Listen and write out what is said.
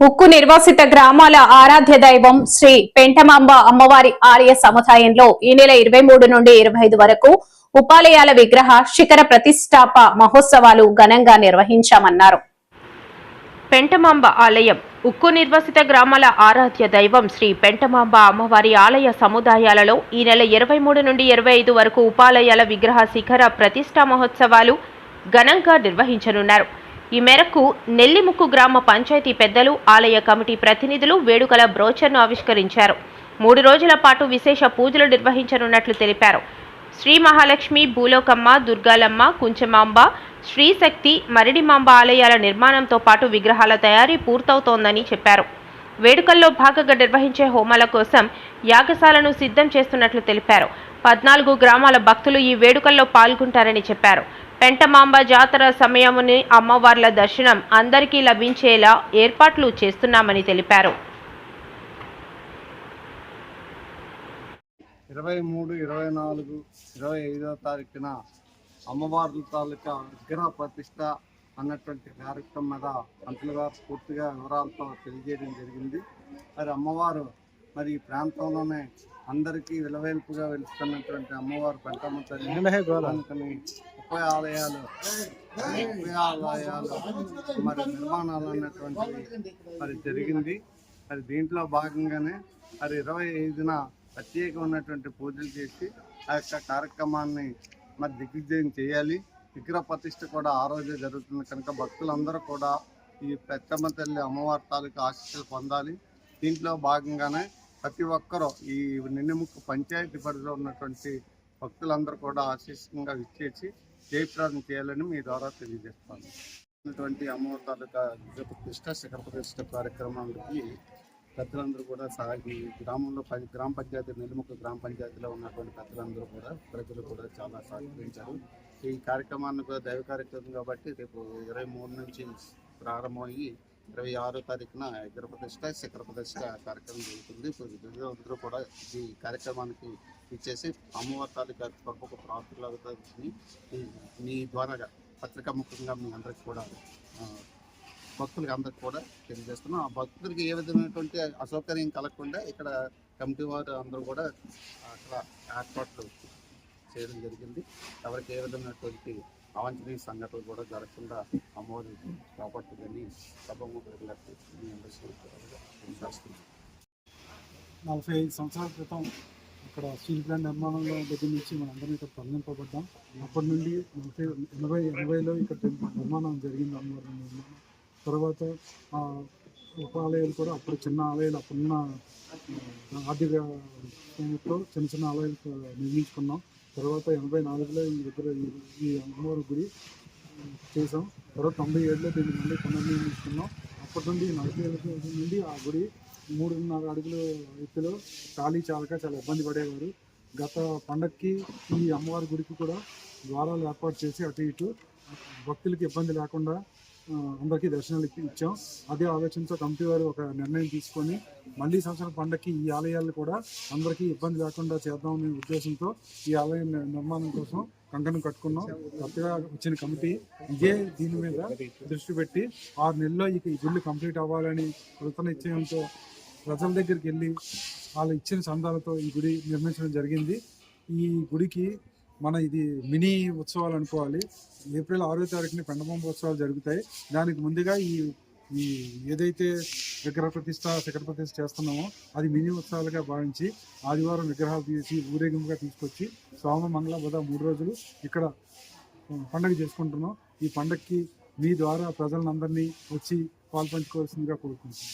ఉక్కు నిర్వాసిత గ్రామాల ఆరాధ్య దైవం శ్రీ పెంటమాంబ అమ్మవారి ఆలయ సముదాయంలో ఈ నెల ఇరవై మూడు నుండి ఇరవై ఐదు వరకు ఉపాలయాల విగ్రహ శిఖర ప్రతిష్టాప మహోత్సవాలు ఘనంగా నిర్వహించామన్నారు. పెంటమాంబ ఆలయం ఉక్కు నిర్వసిత గ్రామాల ఆరాధ్య దైవం శ్రీ పెంటమాంబ అమ్మవారి ఆలయ సముదాయాలలో ఈ నెల ఇరవై మూడు నుండి ఇరవై ఐదు వరకు ఉపాలయాల విగ్రహ శిఖర ప్రతిష్టా మహోత్సవాలు ఘనంగా నిర్వహించనున్నారు. ఈ మేరకు నెల్లిముక్కు గ్రామ పంచాయతీ పెద్దలు ఆలయ కమిటీ ప్రతినిధులు వేడుకల బ్రోచర్ను ఆవిష్కరించారు. మూడు రోజుల పాటు విశేష పూజలు నిర్వహించనున్నట్లు తెలిపారు. శ్రీ మహాలక్ష్మి భూలోకమ్మ దుర్గాలమ్మ కుంచమాంబ శ్రీశక్తి మరిడిమాంబ ఆలయాల నిర్మాణంతో పాటు విగ్రహాల తయారీ పూర్తవుతోందని చెప్పారు. వేడుకల్లో భాగంగా నిర్వహించే హోమాల కోసం యాగశాలను సిద్ధం చేస్తున్నట్లు తెలిపారు. పద్నాలుగు గ్రామాల భక్తులు ఈ వేడుకల్లో పాల్గొంటారని చెప్పారు. పెంటమాంబ జాతర సమయముని అమ్మవార్ల దర్శనం అందరికీ లభించేలా ఏర్పాట్లు చేస్తున్నామని తెలిపారు. ఇరవై మూడు ఇరవై నాలుగు ఇరవై ఐదో తారీఖున అమ్మవార్ల తాలూకా విగ్రహ ప్రతిష్ట అన్నటువంటి కార్యక్రమం మీద పంతులు గారు పూర్తిగా వివరాలతో తెలియజేయడం జరిగింది. మరి అమ్మవారు మరి ఈ ప్రాంతంలోనే అందరికీ విలవేల్పుగా వెలుస్తున్నటువంటి అమ్మవారు పెంటమ్మ తల్లి ముప్పై ఆలయాలు ముప్పై ఆలయాలు మరి నిర్మాణాలు అన్నటువంటివి మరి జరిగింది. మరి దీంట్లో భాగంగానే మరి ఇరవై ఐదున ప్రత్యేకమైనటువంటి పూజలు చేసి ఆ యొక్క కార్యక్రమాన్ని మరి దిగ్విజయం చేయాలి. విగ్రహ ప్రతిష్ట కూడా ఆ రోజే జరుగుతుంది. కనుక భక్తులందరూ కూడా ఈ పెద్దమ్మ తల్లి అమ్మవారి తాలూకా ఆశీస్సులు పొందాలి. దీంట్లో భాగంగానే ప్రతి ఒక్కరూ ఈ నిన్నెముక్కు పంచాయతీ పరిధిలో ఉన్నటువంటి భక్తులందరూ కూడా ఆశీస్సంగా ఇచ్చేసి జయప్రదం చేయాలని మీ ద్వారా తెలియజేస్తాను. ఉన్నటువంటి అమ్మవారి తాలూకా ప్రతిష్ట శిఖర ప్రతిష్ట కార్యక్రమానికి పెద్దలందరూ కూడా సాగి గ్రామంలో పది గ్రామ పంచాయతీ నెల్లిముక్క గ్రామ పంచాయతీలో ఉన్నటువంటి పెద్దలందరూ కూడా ప్రజలు కూడా చాలా సహకరించారు. ఈ కార్యక్రమాన్ని కూడా దైవ కార్యక్రమం కాబట్టి రేపు ఇరవై మూడు నుంచి ప్రారంభమయ్యి ఇరవై ఆరో తారీఖున ఇద్దరు ప్రతిష్ట శిఖర ప్రతిష్ట కార్యక్రమం జరుగుతుంది. ఇప్పుడు కూడా ఈ కార్యక్రమానికి ఇచ్చేసి అమ్మవారి తాలూకా గొప్ప ప్రార్థనలు మీ ద్వారా పత్రికా ముఖ్యంగా మీ అందరికి కూడా భక్తులకి అందరికి కూడా తెలియజేస్తున్నాం. ఆ భక్తులకి ఏ విధమైనటువంటి అసౌకర్యం కలగకుండా ఇక్కడ కమిటీ వారు అందరూ కూడా అక్కడ ఏర్పాట్లు చేయడం జరిగింది. ఎవరికి ఏ విధమైనటువంటి అవాంఛనీయ సంఘటనలు కూడా జరగకుండా అమ్మవారి కాపాడుతుందని నలభై ఐదు సంవత్సరాల క్రితం ఇక్కడ స్టీల్ ప్లాంట్ నిర్మాణంలో దగ్గర నుంచి మనందరం ఇక్కడ తరలింపబడ్డాం అప్పటి నుండి నలభై ఎనభై ఎనభైలో ఇక్కడ నిర్మాణం జరిగింది అమ్మవారి నిర్మాణం. తర్వాత ఉపాలయాలు కూడా అప్పుడు చిన్న ఆలయాలు అప్పుడున్న ఆర్థిక చిన్న చిన్న ఆలయాలు నిర్మించుకున్నాం. తర్వాత ఎనభై నాలుగులో ఈ దగ్గర ఈ- అమ్మవారి గుడి చేసాం తర్వాత తొంభై ఏడులో దీన్ని మళ్ళీ పునర్నిర్మించుకున్నాం అప్పటి నుండి నలభై ఏళ్ళ నుండి ఆ గుడి మూడున్నర అడుగుల ఎత్తులో ఖాళీ చాలక చాలా ఇబ్బంది పడేవారు. గత పండక్కి ఈ అమ్మవారి గుడికి కూడా ద్వారాలు ఏర్పాటు చేసి అటు ఇటు భక్తులకి ఇబ్బంది లేకుండా అందరికీ దర్శనాలు ఇప్పి ఇచ్చాం. అదే ఆలోచనతో కమిటీ వారు ఒక నిర్ణయం తీసుకొని మళ్ళీ సంవత్సరం పండగకి ఈ ఆలయాలు కూడా అందరికీ ఇబ్బంది లేకుండా చేద్దామనే ఉద్దేశంతో ఈ ఆలయం నిర్మాణం కోసం కంకణం కట్టుకున్నాం. కొత్తగా వచ్చిన కమిటీ ఇదే దీని మీద దృష్టి పెట్టి ఆరు నెలల్లో ఈ ఈ గుళ్ళు కంప్లీట్ అవ్వాలని కృత నిశ్చయంతో ప్రజల దగ్గరికి వెళ్ళి వాళ్ళు ఇచ్చిన చందాలతో ఈ గుడి నిర్మించడం జరిగింది. ఈ గుడికి మన ఇది మినీ ఉత్సవాలు అనుకోవాలి. ఏప్రిల్ ఆరో తారీఖున పెండబొమ్మ ఉత్సవాలు జరుగుతాయి. దానికి ముందుగా ఈ ఈ ఏదైతే విగ్రహ ప్రతిష్ట శిఖర ప్రతిష్ట చేస్తున్నామో అది మినీ ఉత్సవాలుగా భావించి ఆదివారం విగ్రహాలు తీసి ఊరేగింపుగా తీసుకొచ్చి సోమ మంగళ బుధ మూడు రోజులు ఇక్కడ పండగ చేసుకుంటున్నాం. ఈ పండగకి మీ ద్వారా ప్రజలందరినీ వచ్చి పాల్పంచుకోవాల్సిందిగా కోరుకుంటున్నాం.